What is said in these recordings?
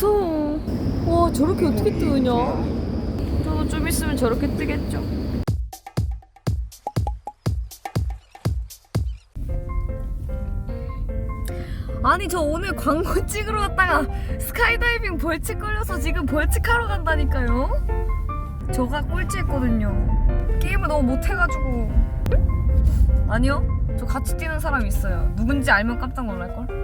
무서워. 와 저렇게 어떻게 뜨냐? 저도 좀 있으면 저렇게 뜨겠죠. 아니 저 오늘 광고 찍으러 갔다가 스카이다이빙 벌칙 걸려서 지금 벌칙하러 간다니까요. 저가 꼴찌했거든요. 게임을 너무 못해가지고. 아니요. 저 같이 뛰는 사람 있어요. 누군지 알면 깜짝 놀랄걸?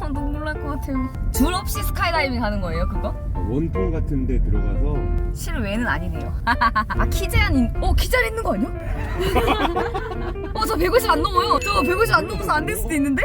아, 눈물 날 것 같아요. 줄 없이 스카이다이빙 하는 거예요, 그거? 원통 같은 데 들어가서 실외는 아니네요. 아, 키 제한, 있... 어, 키 제한 있는 거 아니야? 어, 저 150 안 넘어요. 저 150 안 넘어서 안 될 수도 있는데?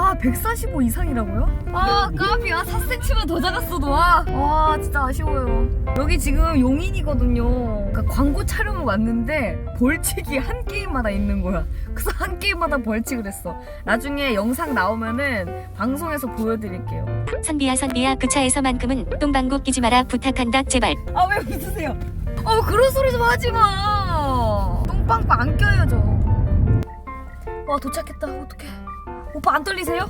아, 145 이상이라고요? 아, 까비야. 4cm만 더 작았어도. 와, 와, 진짜 아쉬워요. 여기 지금 용인이거든요. 그러니까 광고 촬영을 왔는데 벌칙이 한 게임마다 있는 거야. 그래서 한 게임마다 벌칙을 했어. 나중에 영상 나오면은 방송에서 보여드릴게요. 선비야 선비야 그 차에서만큼은 똥방구 끼지 마라 부탁한다 제발 아 왜 웃으세요? 어 그런 소리 좀 하지 마. 똥빵빵 안 껴요 저. 와 도착했다. 어떡해. 오빠 안 떨리세요?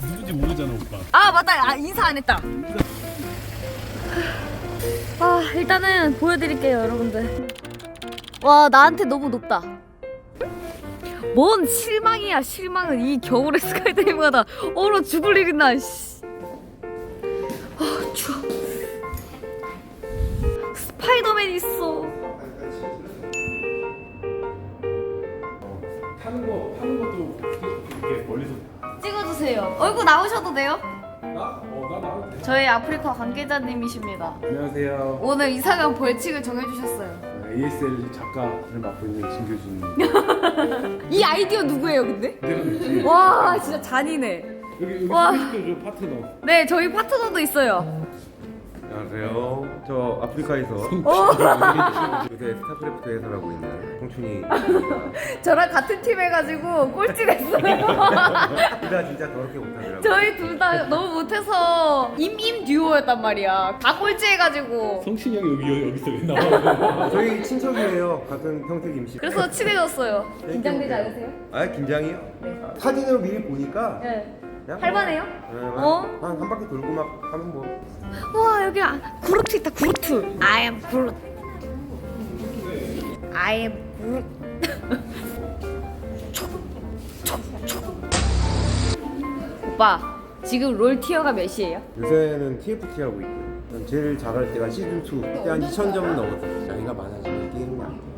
누군지 모르잖아 오빠 아 맞다. 아, 인사 안 했다. 아 일단은 보여드릴게요 여러분들. 와 나한테 너무 높다. 뭔 실망이야 실망은 이 겨울에 스카이다이빙하다 얼어 죽을 일 있나 씨. 나오셔도 돼요? 나? 어 나 나도 돼 저희 아프리카 관계자님이십니다. 안녕하세요 오늘 이사간 벌칙을 정해주셨어요. ASL 작가를 맡고 있는 진교준입니다 이 아이디어 누구예요, 근데? 내가 그랬지 와, 진짜 잔이네. 여기 여기 와. 파트너 네, 저희 파트너도 있어요. 안녕하세요. 저 아프리카에서 어? 요새 스타크래프트 해설하고 있는 홍춘이입니다. 저랑 같은 팀 해가지고 꼴찌 됐어요. 둘다 진짜 더럽게 못하더라고요. 저희 둘 다 너무 못해서 임임 듀오였단 말이야. 다 꼴찌 해가지고. 성신이 형이 여기 여기서 왜 나와 저희 친척이에요. 같은 평택 임시. 그래서 친해졌어요. 긴장되지 않으세요? 아 긴장이요? 네. 아, 사진으로 미리 보니까 네. 그냥 할만해요? 뭐, 네, 어? 한, 한 바퀴 돌고 막 하면 뭐. 와 여기 아, 그루트 있다 그루트 I am Groot I am Groot 오빠 지금 롤 티어가 몇이에요? 요새는 TFT 하고 있고요. 전 제일 잘할 때가 시즌 2 그때 한 2,000점 넘었어요. 나이가 많아지면 게임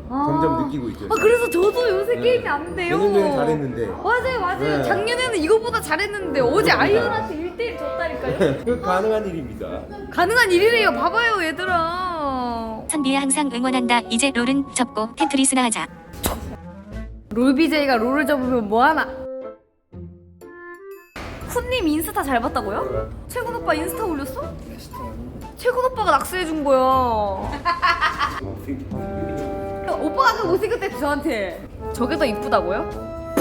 돼. 점점 느끼고 있죠. 아 그래서 저도 요새 네. 게임이 안 돼요 예전에는 잘했는데. 맞아요 맞아요 네. 작년에는 이거보다 잘했는데 어제 아이언한테 1대1 졌다니까요 그 가능한 일입니다. 가능한 일이래요 봐봐요 얘들아 선비야 항상 응원한다 이제 롤은 접고 테트리스나 하자 롤 BJ가 롤을 접으면 뭐하나? 쿤님 인스타 잘 봤다고요? 최군 오빠 인스타 올렸어? 최군 오빠가 낙서해준 거야. 오빠가 그 못생겼대 저한테. 저게 더 이쁘다고요?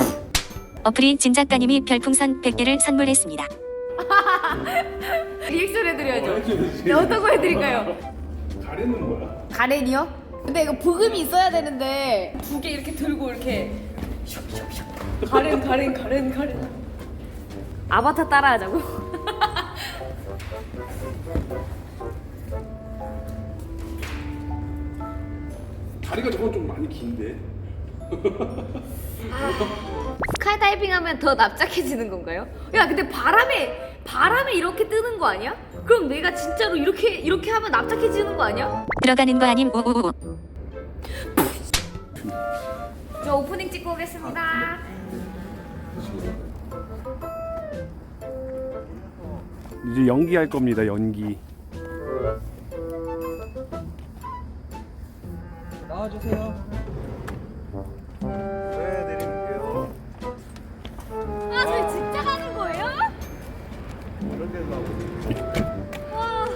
어플이 진 작가님이 별풍선 100개를 선물했습니다 리액션 해드려야죠. 네, 어떤 거 해드릴까요? 가래는 뭐야? 가렌이요? 근데 이거 부금이 있어야 되는데 두 개 이렇게 들고 이렇게 슉슉슉 가렌 가렌 가렌 가렌 아바타 따라하자고? 다리가 저건 좀 많이 긴데 스카이다이빙 하면 더 납작해지는 건가요? 야 근데 바람에 바람에 이렇게 뜨는 거 아니야? 그럼 내가 진짜로 이렇게 이렇게 하면 납작해지는 거 아니야? 들어가는 거 아님 오오오 저 오프닝 찍고 오겠습니다. 이제 연기할 겁니다 연기 네, 내릴게요. 아, 저 진짜 가는 거예요? 이런 데서 나오고. 와.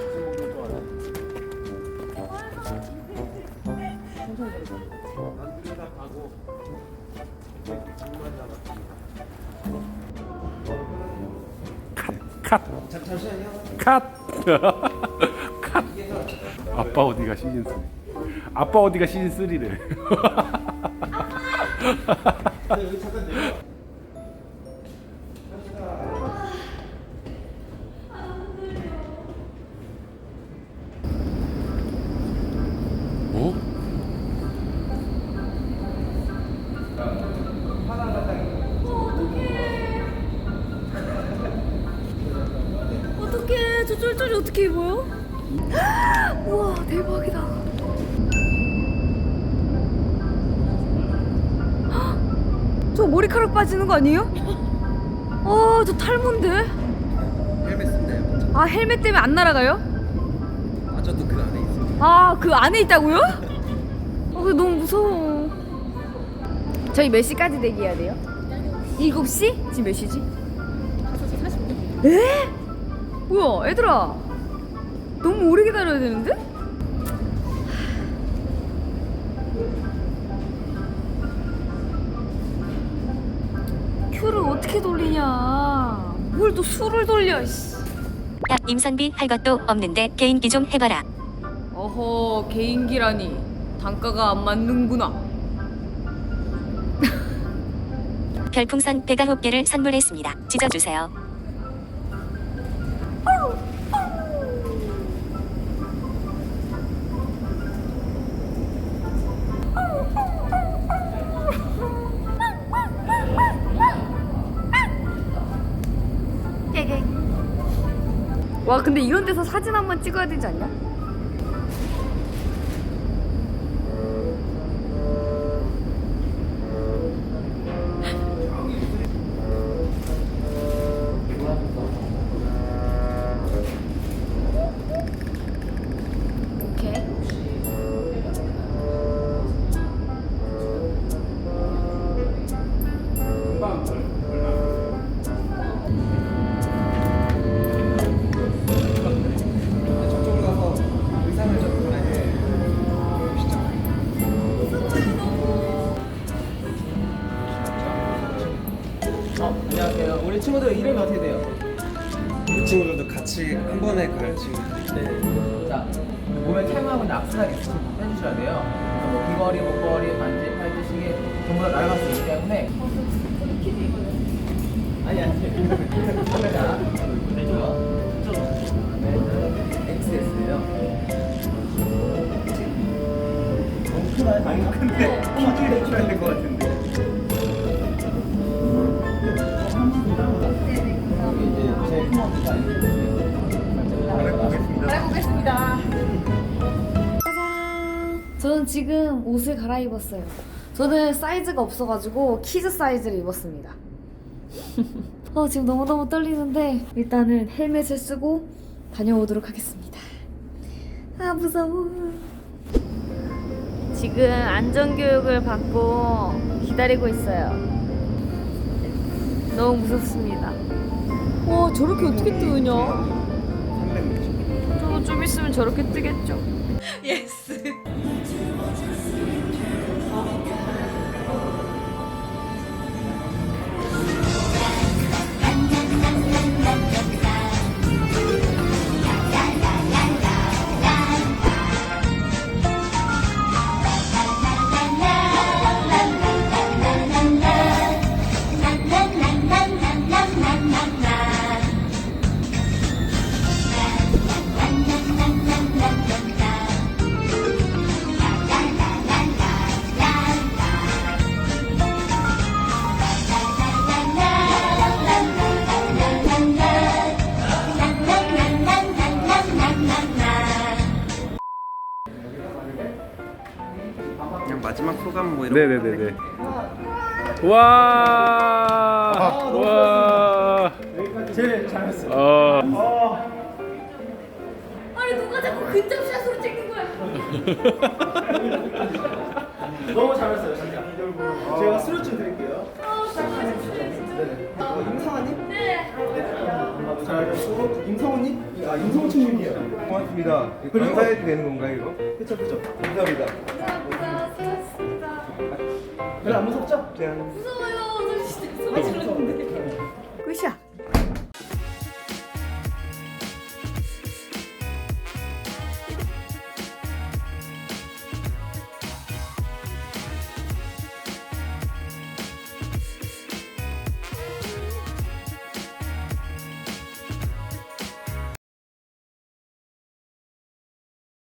컷! 컷! 컷! 아빠 어디 가 시즌 3 아빠 어디가 시즌 3를. 여기 어떡해 저 쫄쫄이 어떻게 입어요? 우와 대박이다 머리카락 빠지는 거 아니에요? 아, 저 탈모인데? 헬멧 쓴대요. 아, 헬멧 때문에 안 날아가요? 아 저도 그 안에 있어요. 아, 그 안에 있다고요? 어, 그게 너무 무서워. 저희 몇 시까지 대기해야 돼요? 7시? 지금 몇 시지? 5시 40분. 에? 뭐야, 얘들아. 너무 오래 기다려야 되는데? 어떻게 돌리냐. 뭘 또 술을 돌려, 씨. 야 임선비 할 것도 없는데 개인기 좀 해봐라. 어허 개인기라니 단가가 안 맞는구나 별풍선 배가홉 개를 선물했습니다. 찢어주세요. 근데 이런 데서 사진 한 번 찍어야 되지 않냐? 친구들 이름이 어떻게 돼요? 그 친구들도 같이 한 번에 갈 친구들. 네. 자, 몸에 탈모하고 있으시면 빼주셔야 돼요. 그래서 뭐 귀걸이, 목걸이, 반지, 팔찌, 시계 전부 다 날아갈 수 있기 때문에. 아니, 아니. 자, 되죠? 네, XS예요. 크나요? 많이 큰데 키를 해줘야 될것 같은데. 저는 지금 옷을 갈아입었어요. 저는 사이즈가 없어가지고 키즈 사이즈를 입었습니다. 어, 지금 너무너무 떨리는데 일단은 헬멧을 쓰고 다녀오도록 하겠습니다. 아 무서워. 지금 안전교육을 받고 기다리고 있어요. 너무 무섭습니다. 와 저렇게 어떻게 뜨냐? 저도 좀 있으면 저렇게 뜨겠죠 그냥 마지막 소감 뭐 이런. 네네네네. 와. 와. 제일 잘했어요. 어. 아니 누가 자꾸 근접샷으로 찍는 거야 너무 잘했어요, 진짜. 제가 수료증 드릴게요. 네. 어, 임상아님? 네 네. 잘하셨고, 임성우님? 아. 고맙습니다. 그리고- 감사해도 되는 건가요 이거? 그쵸, 그쵸. 감사합니다. 감사합니다 그래 안 무섭죠? 네. 무서워요. 저 진짜 소리 지는데 네. 끝이야.